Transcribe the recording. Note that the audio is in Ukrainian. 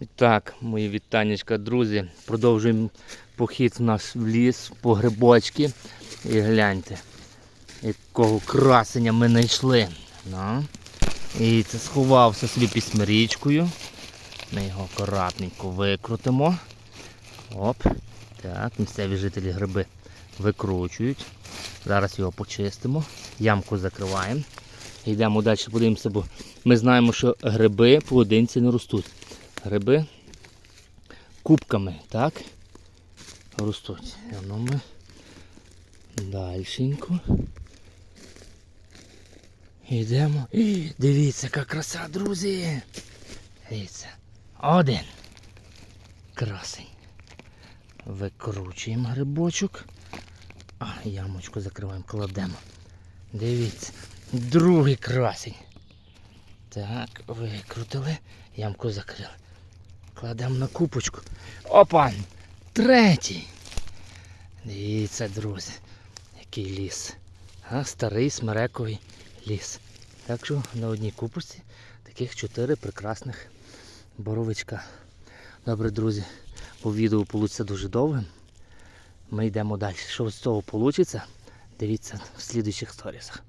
І Так, мої вітаннячка, друзі. Продовжуємо похід в наш в ліс по грибочки. І гляньте, якого красення ми знайшли. Ну. І це сховався собі під смирічкою. Ми його акуратненько викрутимо. Оп. Так, місцеві жителі гриби викручують. Зараз його почистимо. Ямку закриваємо. Йдемо далі, подивимося, бо ми знаємо, що гриби поодинці не ростуть. Гриби кубками, так? Ростуть. Ну ми дальшенько. Йдемо. І, Дивіться, яка краса, друзі. Дивіться. Один. Красень. Викручуємо грибочок. А, ямочку закриваємо, кладемо. Дивіться. Другий красень. Так, викрутили, ямку закрили. Кладемо на купочку. Опа! Третій. Дивіться, друзі, який ліс. А, старий смерековий ліс. Так що на одній купочці таких чотири прекрасних боровичка. Добре, друзі, бо відео вийде дуже довгим. Ми йдемо далі. Що з цього вийде, дивіться в слідуючих сторісах.